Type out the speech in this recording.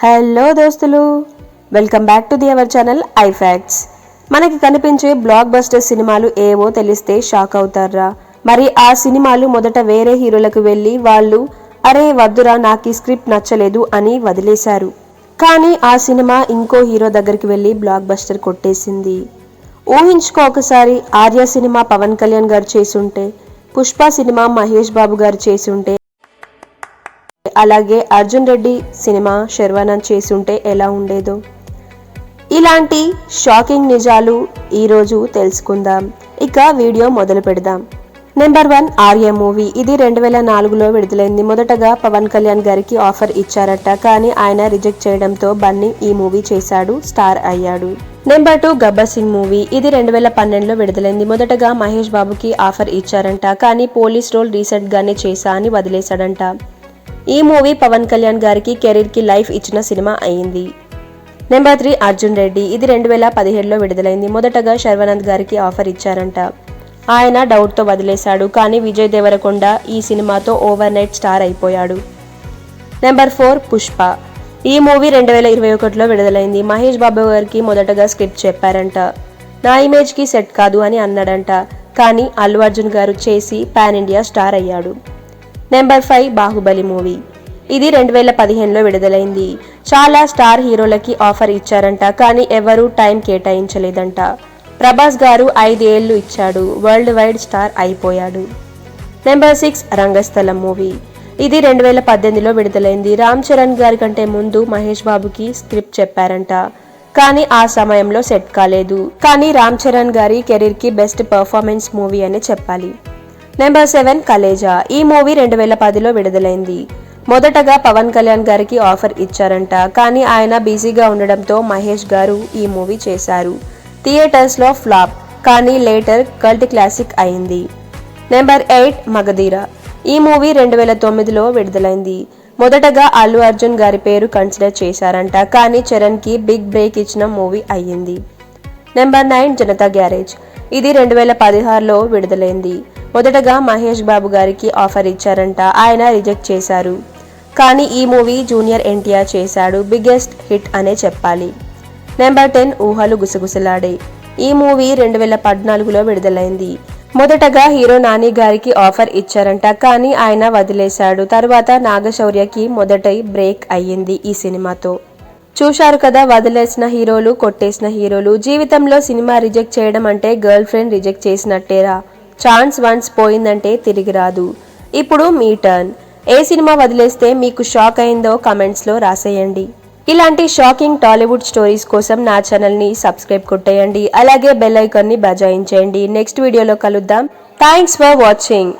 Hello దోస్తులు welcome back to the our channel I facts. మనకి కనిపించే బ్లాక్ బస్టర్ సినిమాలు ఏవో తెలిస్తే షాక్ అవుతారా మరి ఆ సినిమాలు మొదట వేరే హీరోలకు వెళ్ళి వాళ్ళు అరే వద్దురా నాకు ఈ స్క్రిప్ట్ నచ్చలేదు అని వదిలేశారు. కానీ ఆ సినిమా ఇంకో హీరో దగ్గరికి వెళ్ళి బ్లాక్ బస్టర్ కొట్టేసింది. ఊహించుకో ఒకసారి ఆర్య సినిమా పవన్ కళ్యాణ్ గారు చేసుంటే పుష్ప సినిమా మహేష్ బాబు గారు చేసుంటే అలాగే అర్జున్ రెడ్డి సినిమా శర్వానంద్ చేసుంటే ఎలా ఉండేదో. ఇలాంటి షాకింగ్ నిజాలు ఈరోజు తెలుసుకుందాం. ఇక వీడియో మొదలు పెడదాం. Number one Arya movie. ఇది రెండు వేల నాలుగులో విడుదలైంది. మొదటగా పవన్ కళ్యాణ్ గారికి ఆఫర్ ఇచ్చారట. కానీ ఆయన రిజెక్ట్ చేయడంతో బన్నీ ఈ మూవీ చేశాడు స్టార్ అయ్యాడు. Number two Gabbar Singh movie. ఇది రెండు వేల పన్నెండులో విడుదలైంది. మొదటగా మహేష్ బాబుకి ఆఫర్ ఇచ్చారంట. కానీ పోలీస్ రోల్ రీసెంట్గానే చేశా అని వదిలేశాడంట. ఈ మూవీ పవన్ కళ్యాణ్ గారికి కెరీర్కి లైఫ్ ఇచ్చిన సినిమా అయింది. Number three Arjun Reddy. ఇది రెండు వేల పదిహేడులో విడుదలైంది. మొదటగా శర్వానంద్ గారికి ఆఫర్ ఇచ్చారంట. ఆయన డౌట్తో వదిలేశాడు. కానీ విజయ్ దేవరకొండ ఈ సినిమాతో ఓవర్ నైట్ స్టార్ అయిపోయాడు. Number four Pushpa. ఈ మూవీ రెండు వేల ఇరవై ఒకటిలో విడుదలైంది. మహేష్ బాబు గారికి మొదటగా స్క్రిప్ట్ చెప్పారంట. నా ఇమేజ్కి సెట్ కాదు అని అన్నాడంట. కానీ అల్లు అర్జున్ గారు చేసి పాన్ ఇండియా స్టార్ అయ్యాడు. Number five Baahubali movie. ఇది రెండు వేల పదిహేనులో విడుదలైంది. చాలా స్టార్ హీరోలకి ఆఫర్ ఇచ్చారంట కానీ ఎవరూ టైం కేటాయించలేదంట. ప్రభాస్ గారు ఐదేళ్ళు ఇచ్చాడు వరల్డ్ వైడ్ స్టార్ అయిపోయాడు. Number six Rangasthalam movie. ఇది రెండు వేల పద్దెనిమిదిలో విడుదలైంది. రామ్ చరణ్ గారి కంటే ముందు మహేష్ బాబుకి స్క్రిప్ట్ చెప్పారంట కానీ ఆ సమయంలో సెట్ కాలేదు. కానీ రామ్ చరణ్ గారి కెరీర్కి బెస్ట్ పర్ఫార్మెన్స్ మూవీ అని చెప్పాలి. Number seven Khaleja. ఈ మూవీ రెండు వేల పదిలో విడుదలైంది. మొదటగా పవన్ కళ్యాణ్ గారికి ఆఫర్ ఇచ్చారంట. కానీ ఆయన బిజీగా ఉండడంతో మహేష్ గారు ఈ మూవీ చేశారు. థియేటర్స్లో ఫ్లాప్. కానీ లేటర్ కల్ట్ క్లాసిక్ అయింది. Number eight Magadheera. ఈ మూవీ రెండు వేల తొమ్మిదిలో విడుదలైంది. మొదటగా అల్లు అర్జున్ గారి పేరు కన్సిడర్ చేశారంట. కానీ చరణ్కి బిగ్ బ్రేక్ ఇచ్చిన మూవీ అయ్యింది. Number nine Janatha Garage. ఇది రెండు వేల పదహారులో విడుదలైంది. మొదటగా మహేష్ బాబు గారికి ఆఫర్ ఇచ్చారంట. ఆయన రిజెక్ట్ చేశారు. కానీ ఈ మూవీ జూనియర్ ఎన్టీఆర్ చేశాడు. బిగ్గెస్ట్ హిట్ అనే చెప్పాలి. నెంబర్ టెన్ ఊహలు గుసగుసలాడే. ఈ మూవీ రెండు వేల పద్నాలుగులో విడుదలైంది. మొదటగా హీరో నాని గారికి ఆఫర్ ఇచ్చారంట. కానీ ఆయన వదిలేశాడు. తర్వాత నాగశౌర్యకి మొదట బ్రేక్ అయ్యింది ఈ సినిమాతో. చూశారు కదా వదిలేసిన హీరోలు కొట్టేసిన హీరోలు. జీవితంలో సినిమా రిజెక్ట్ చేయడం అంటే గర్ల్ ఫ్రెండ్ రిజెక్ట్ చేసినట్టేరా. ఛాన్స్ వన్స్ పోయిందంటే తిరిగి రాదు. ఇప్పుడు మీ టర్న్ ఏ సినిమా వదిలేస్తే మీకు షాక్ అయిందో కమెంట్స్లో రాసేయండి. ఇలాంటి షాకింగ్ టాలీవుడ్ స్టోరీస్ కోసం నా ఛానల్ని సబ్స్క్రైబ్ కొట్టేయండి. అలాగే బెల్ ఐకాన్ని బజాయించేయండి. నెక్స్ట్ వీడియోలో కలుద్దాం. Thanks for watching.